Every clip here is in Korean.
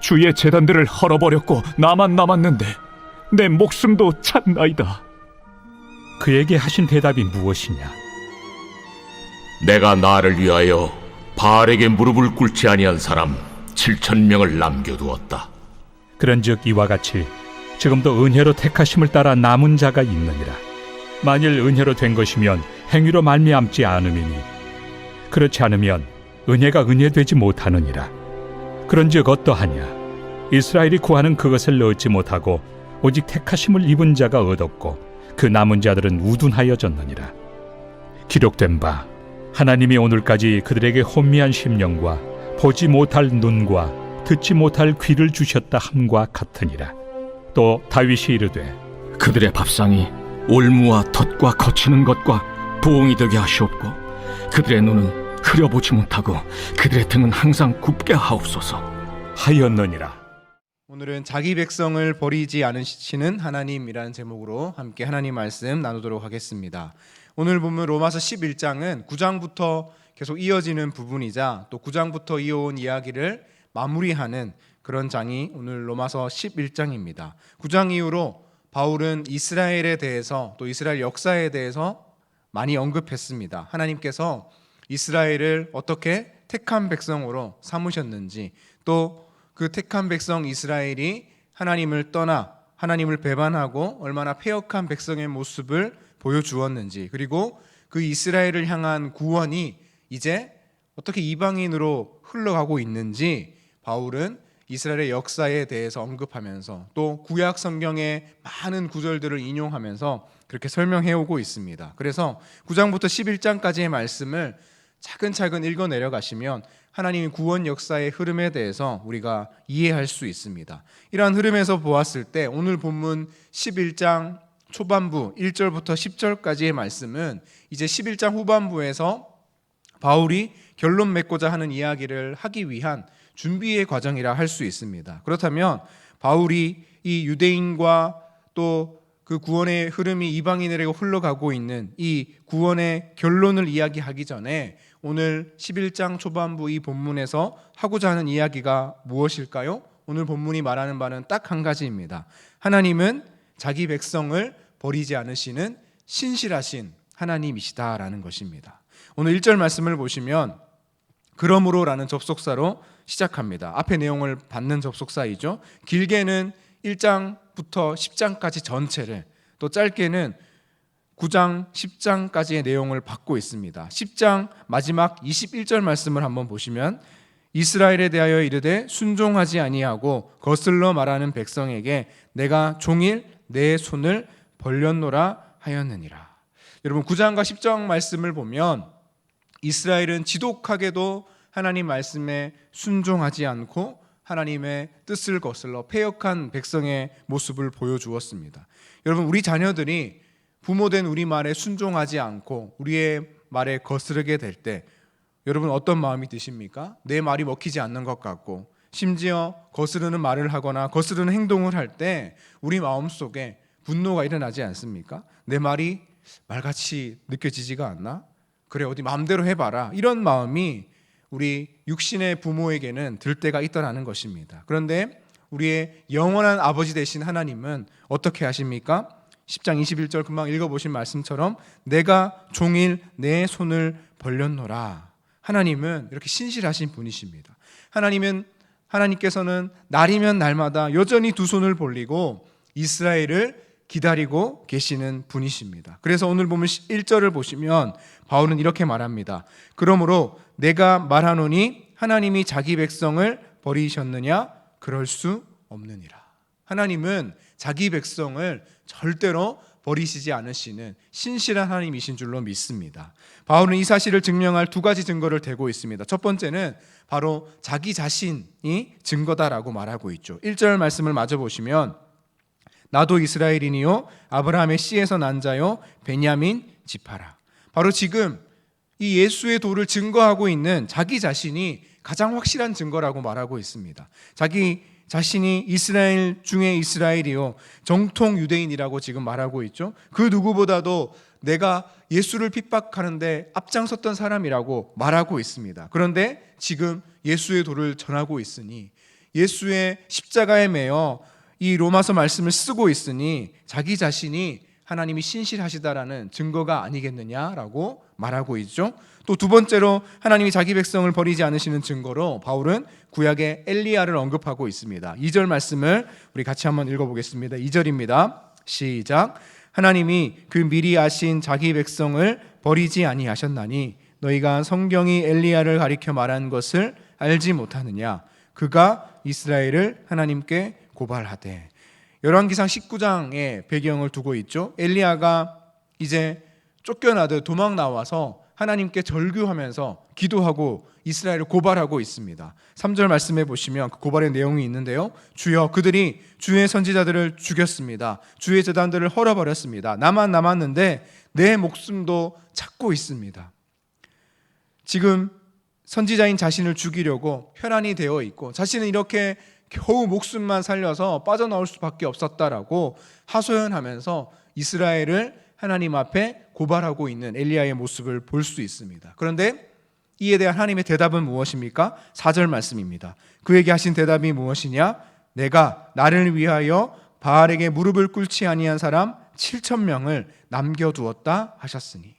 주의 재단들을 헐어버렸고 나만 남았는데 내 목숨도 찾나이다. 그에게 하신 대답이 무엇이냐 내가 나를 위하여 바알에게 무릎을 꿇지 아니한 사람 7천 명을 남겨두었다. 그런즉 이와 같이 지금도 은혜로 택하심을 따라 남은 자가 있느니라. 만일 은혜로 된 것이면 행위로 말미암지 않음이니 그렇지 않으면 은혜가 은혜되지 못하느니라. 그런즉 어떠하냐? 이스라엘이 구하는 그것을 얻지 못하고 오직 택하심을 입은 자가 얻었고 그 남은 자들은 우둔하여졌느니라. 기록된 바 하나님이 오늘까지 그들에게 혼미한 심령과 보지 못할 눈과 듣지 못할 귀를 주셨다 함과 같으니라. 또 다윗이 이르되 그들의 밥상이 올무와 덫과 거치는 것과 부엉이 되게 하시옵고 그들의 눈은 흐려보지 못하고 그들의 등은 항상 굽게 하옵소서. 하였느니라. 오늘은 자기 백성을 버리지 않으시는 하나님이라는 제목으로 함께 하나님 말씀 나누도록 하겠습니다. 오늘 보면 로마서 11장은 9장부터 계속 이어지는 부분이자 또 9장부터 이어온 이야기를 마무리하는 그런 장이 오늘 로마서 11장입니다. 9장 이후로 바울은 이스라엘에 대해서 또 이스라엘 역사에 대해서 많이 언급했습니다. 하나님께서 이스라엘을 어떻게 택한 백성으로 삼으셨는지 또 그 택한 백성 이스라엘이 하나님을 떠나 하나님을 배반하고 얼마나 폐역한 백성의 모습을 보여주었는지 그리고 그 이스라엘을 향한 구원이 이제 어떻게 이방인으로 흘러가고 있는지 바울은 이스라엘의 역사에 대해서 언급하면서 또 구약 성경의 많은 구절들을 인용하면서 그렇게 설명해 오고 있습니다. 그래서 9장부터 11장까지의 말씀을 차근차근 읽어 내려가시면 하나님의 구원 역사의 흐름에 대해서 우리가 이해할 수 있습니다. 이러한 흐름에서 보았을 때 오늘 본문 11장 초반부 1절부터 10절까지의 말씀은 이제 11장 후반부에서 바울이 결론 맺고자 하는 이야기를 하기 위한 준비의 과정이라 할 수 있습니다. 그렇다면 바울이 이 유대인과 또 그 구원의 흐름이 이방인에게 흘러가고 있는 이 구원의 결론을 이야기하기 전에 오늘 11장 초반부 이 본문에서 하고자 하는 이야기가 무엇일까요? 오늘 본문이 말하는 바는 딱 한 가지입니다. 하나님은 자기 백성을 버리지 않으시는 신실하신 하나님이시다라는 것입니다. 오늘 1절 말씀을 보시면 그러므로라는 접속사로 시작합니다. 앞의 내용을 받는 접속사이죠. 길게는 1장 부터 10장까지 전체를 또 짧게는 9장, 10장까지의 내용을 받고 있습니다. 10장 마지막 21절 말씀을 한번 보시면 이스라엘에 대하여 이르되 순종하지 아니하고 거슬러 말하는 백성에게 내가 종일 내 손을 벌렸노라 하였느니라. 여러분 9장과 10장 말씀을 보면 이스라엘은 지독하게도 하나님 말씀에 순종하지 않고 하나님의 뜻을 거슬러 폐역한 백성의 모습을 보여주었습니다. 여러분 우리 자녀들이 부모된 우리 말에 순종하지 않고 우리의 말에 거스르게 될 때 여러분 어떤 마음이 드십니까? 내 말이 먹히지 않는 것 같고 심지어 거스르는 말을 하거나 거스르는 행동을 할 때 우리 마음 속에 분노가 일어나지 않습니까? 내 말이 말같이 느껴지지가 않나? 그래 어디 마음대로 해봐라 이런 마음이 우리 육신의 부모에게는 들 때가 있더라는 것입니다. 그런데 우리의 영원한 아버지 되신 하나님은 어떻게 하십니까? 10장 21절 금방 읽어보신 말씀처럼 내가 종일 내 손을 벌렸노라. 하나님은 이렇게 신실하신 분이십니다. 하나님은 하나님께서는 날이면 날마다 여전히 두 손을 벌리고 이스라엘을 기다리고 계시는 분이십니다. 그래서 오늘 보면 1절을 보시면 바울은 이렇게 말합니다. 그러므로 내가 말하노니 하나님이 자기 백성을 버리셨느냐? 그럴 수 없느니라. 하나님은 자기 백성을 절대로 버리시지 않으시는 신실한 하나님이신 줄로 믿습니다. 바울은 이 사실을 증명할 두 가지 증거를 대고 있습니다. 첫 번째는 바로 자기 자신이 증거다라고 말하고 있죠. 1절 말씀을 마저 보시면 나도 이스라엘이니요 아브라함의 씨에서 난 자요 베냐민 지파라. 바로 지금 이 예수의 도를 증거하고 있는 자기 자신이 가장 확실한 증거라고 말하고 있습니다. 자기 자신이 이스라엘 중에 이스라엘이요 정통 유대인이라고 지금 말하고 있죠. 그 누구보다도 내가 예수를 핍박하는데 앞장섰던 사람이라고 말하고 있습니다. 그런데 지금 예수의 도를 전하고 있으니 예수의 십자가에 매여 이 로마서 말씀을 쓰고 있으니 자기 자신이 하나님이 신실하시다라는 증거가 아니겠느냐라고 말하고 있죠. 또 두 번째로 하나님이 자기 백성을 버리지 않으시는 증거로 바울은 구약의 엘리야를 언급하고 있습니다. 2절 말씀을 우리 같이 한번 읽어보겠습니다. 2절입니다. 시작. 하나님이 그 미리 아신 자기 백성을 버리지 아니하셨나니 너희가 성경이 엘리야를 가리켜 말한 것을 알지 못하느냐 그가 이스라엘을 하나님께 고발하되 열왕기상 19장의 배경을 두고 있죠. 엘리야가 이제 쫓겨나듯 도망 나와서 하나님께 절규하면서 기도하고 이스라엘을 고발하고 있습니다. 3절 말씀해 보시면 그 고발의 내용이 있는데요. 주여 그들이 주의 선지자들을 죽였습니다. 주의 재단들을 헐어버렸습니다. 나만 남았는데 내 목숨도 찾고 있습니다. 지금 선지자인 자신을 죽이려고 혈안이 되어 있고 자신은 이렇게 겨우 목숨만 살려서 빠져나올 수밖에 없었다라고 하소연하면서 이스라엘을 하나님 앞에 고발하고 있는 엘리야의 모습을 볼 수 있습니다. 그런데 이에 대한 하나님의 대답은 무엇입니까? 4절 말씀입니다. 그에게 하신 대답이 무엇이냐? 내가 나를 위하여 바알에게 무릎을 꿇지 아니한 사람 7천 명을 남겨 두었다 하셨으니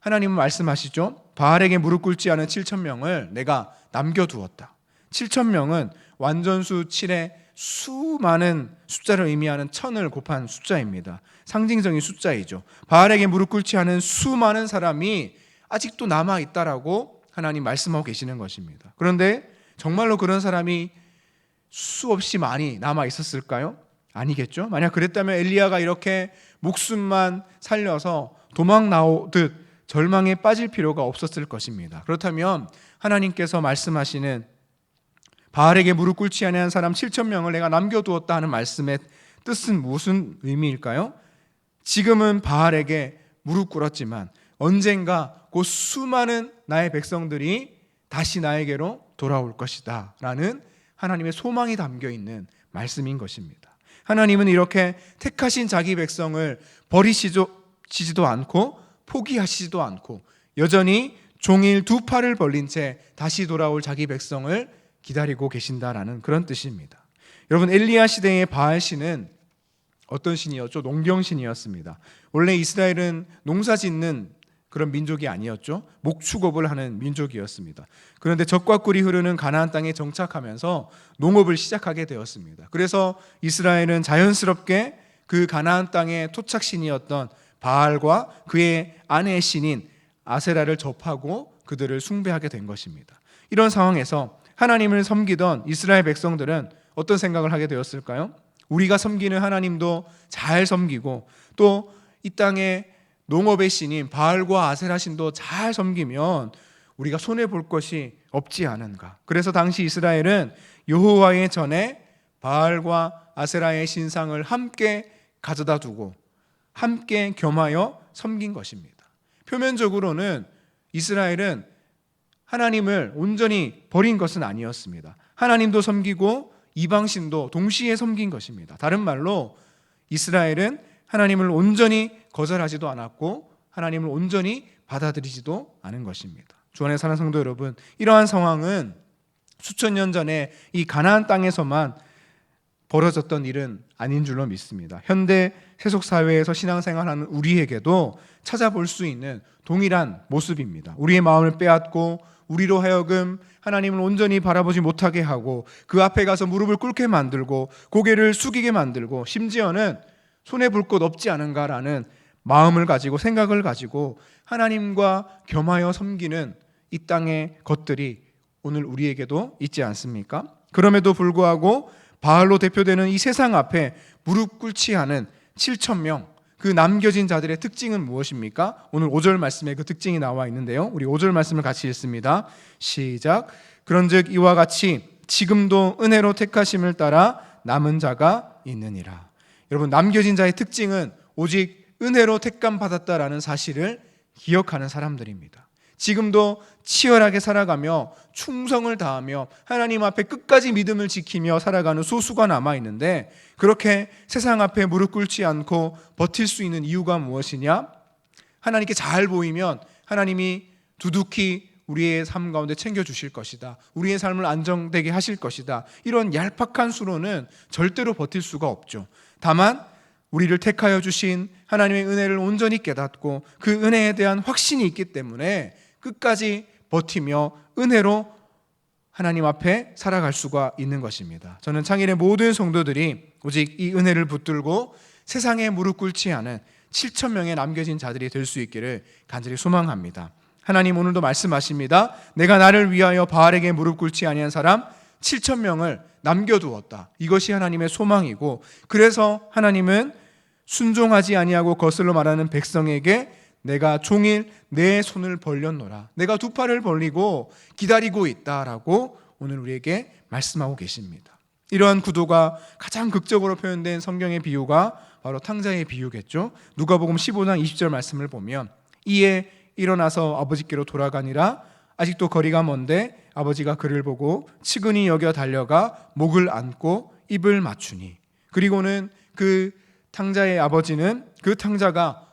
하나님은 말씀하시죠. 바알에게 무릎 꿇지 않은 7천 명을 내가 남겨 두었다. 7천 명은 완전수 7의 수많은 숫자를 의미하는 천을 곱한 숫자입니다. 상징적인 숫자이죠. 바알에게 무릎 꿇지 않은 수많은 사람이 아직도 남아 있다라고 하나님 말씀하고 계시는 것입니다. 그런데 정말로 그런 사람이 수없이 많이 남아 있었을까요? 아니겠죠. 만약 그랬다면 엘리야가 이렇게 목숨만 살려서 도망 나오듯 절망에 빠질 필요가 없었을 것입니다. 그렇다면 하나님께서 말씀하시는 바알에게 무릎 꿇지 아니한 사람 7천 명을 내가 남겨두었다 하는 말씀의 뜻은 무슨 의미일까요? 지금은 바알에게 무릎 꿇었지만 언젠가 그 수많은 나의 백성들이 다시 나에게로 돌아올 것이다 라는 하나님의 소망이 담겨 있는 말씀인 것입니다. 하나님은 이렇게 택하신 자기 백성을 버리시지도 않고 포기하시지도 않고 여전히 종일 두 팔을 벌린 채 다시 돌아올 자기 백성을 기다리고 계신다라는 그런 뜻입니다. 여러분 엘리야 시대의 바알 신은 어떤 신이었죠? 농경 신이었습니다. 원래 이스라엘은 농사 짓는 그런 민족이 아니었죠. 목축업을 하는 민족이었습니다. 그런데 적과 꿀이 흐르는 가나안 땅에 정착하면서 농업을 시작하게 되었습니다. 그래서 이스라엘은 자연스럽게 그 가나안 땅의 토착 신이었던 바알과 그의 아내의 신인 아세라를 접하고 그들을 숭배하게 된 것입니다. 이런 상황에서 하나님을 섬기던 이스라엘 백성들은 어떤 생각을 하게 되었을까요? 우리가 섬기는 하나님도 잘 섬기고 또 이 땅에 농업의 신인 바알과 아세라 신도 잘 섬기면 우리가 손해 볼 것이 없지 않은가. 그래서 당시 이스라엘은 여호와의 전에 바알과 아세라의 신상을 함께 가져다 두고 함께 겸하여 섬긴 것입니다. 표면적으로는 이스라엘은 하나님을 온전히 버린 것은 아니었습니다. 하나님도 섬기고 이방신도 동시에 섬긴 것입니다. 다른 말로 이스라엘은 하나님을 온전히 거절하지도 않았고 하나님을 온전히 받아들이지도 않은 것입니다. 주 안에 사는 성도 여러분, 이러한 상황은 수천 년 전에 이 가나안 땅에서만 벌어졌던 일은 아닌 줄로 믿습니다. 현대 세속 사회에서 신앙생활하는 우리에게도 찾아볼 수 있는 동일한 모습입니다. 우리의 마음을 빼앗고 우리로 하여금 하나님을 온전히 바라보지 못하게 하고 그 앞에 가서 무릎을 꿇게 만들고 고개를 숙이게 만들고 심지어는 볼것 없지 않은가라는 마음을 가지고 생각을 가지고 하나님과 겸하여 섬기는 이 땅의 것들이 오늘 우리에게도 있지 않습니까? 그럼에도 불구하고 바알로 대표되는 이 세상 앞에 무릎 꿇지 않은 7천 명 그 남겨진 자들의 특징은 무엇입니까? 오늘 5절 말씀에 그 특징이 나와 있는데요. 우리 5절 말씀을 같이 읽습니다. 시작. 그런즉 이와 같이 지금도 은혜로 택하심을 따라 남은 자가 있느니라. 여러분 남겨진 자의 특징은 오직 은혜로 택감 받았다라는 사실을 기억하는 사람들입니다. 지금도 치열하게 살아가며 충성을 다하며 하나님 앞에 끝까지 믿음을 지키며 살아가는 소수가 남아 있는데 그렇게 세상 앞에 무릎 꿇지 않고 버틸 수 있는 이유가 무엇이냐? 하나님께 잘 보이면 하나님이 두둑히 우리의 삶 가운데 챙겨 주실 것이다. 우리의 삶을 안정되게 하실 것이다. 이런 얄팍한 수로는 절대로 버틸 수가 없죠. 다만 우리를 택하여 주신 하나님의 은혜를 온전히 깨닫고 그 은혜에 대한 확신이 있기 때문에 끝까지 버티며 은혜로 하나님 앞에 살아갈 수가 있는 것입니다. 저는 창일의 모든 성도들이 오직 이 은혜를 붙들고 세상에 무릎 꿇지 않은 7천 명의 남겨진 자들이 될 수 있기를 간절히 소망합니다. 하나님 오늘도 말씀하십니다. 내가 나를 위하여 바알에게 무릎 꿇지 아니한 사람 7천 명을 남겨두었다. 이것이 하나님의 소망이고 그래서 하나님은 순종하지 아니하고 거슬러 말하는 백성에게 내가 종일 내 손을 벌렸노라. 내가 두 팔을 벌리고 기다리고 있다라고 오늘 우리에게 말씀하고 계십니다. 이러한 구도가 가장 극적으로 표현된 성경의 비유가 바로 탕자의 비유겠죠. 누가복음 15장 20절 말씀을 보면 이에 일어나서 아버지께로 돌아가니라 아직도 거리가 먼데 아버지가 그를 보고 치근히 여겨 달려가 목을 안고 입을 맞추니 그리고는 그 탕자의 아버지는 그 탕자가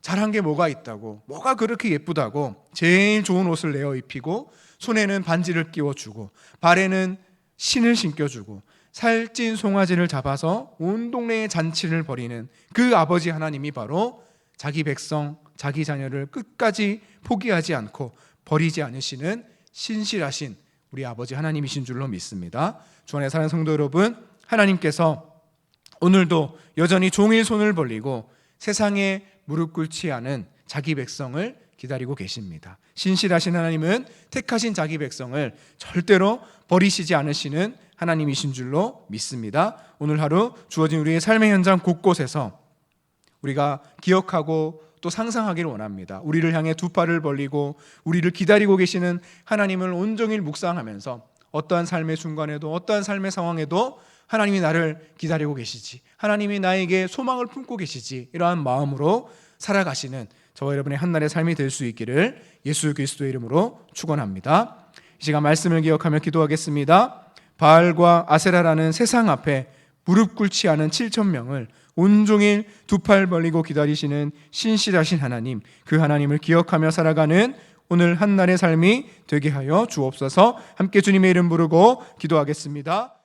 잘한 게 뭐가 있다고 뭐가 그렇게 예쁘다고 제일 좋은 옷을 내어 입히고 손에는 반지를 끼워주고 발에는 신을 신겨주고 살찐 송아지를 잡아서 온 동네에 잔치를 벌이는 그 아버지 하나님이 바로 자기 백성 자기 자녀를 끝까지 포기하지 않고 버리지 않으시는 신실하신 우리 아버지 하나님이신 줄로 믿습니다. 주 안에 사는 성도 여러분 하나님께서 오늘도 여전히 종일 손을 벌리고 세상에 무릎 꿇지 않은 자기 백성을 기다리고 계십니다. 신실하신 하나님은 택하신 자기 백성을 절대로 버리시지 않으시는 하나님이신 줄로 믿습니다. 오늘 하루 주어진 우리의 삶의 현장 곳곳에서 우리가 기억하고 또 상상하기를 원합니다. 우리를 향해 두 팔을 벌리고 우리를 기다리고 계시는 하나님을 온종일 묵상하면서 어떠한 삶의 순간에도 어떠한 삶의 상황에도 하나님이 나를 기다리고 계시지. 하나님이 나에게 소망을 품고 계시지. 이러한 마음으로 살아가시는 저와 여러분의 한날의 삶이 될 수 있기를 예수 그리스도의 이름으로 축원합니다. 이 시간 말씀을 기억하며 기도하겠습니다. 바알과 아세라라는 세상 앞에 무릎 꿇지 않은 7천 명을 온종일 두 팔 벌리고 기다리시는 신실하신 하나님, 그 하나님을 기억하며 살아가는 오늘 한날의 삶이 되게 하여 주옵소서. 함께 주님의 이름 부르고 기도하겠습니다.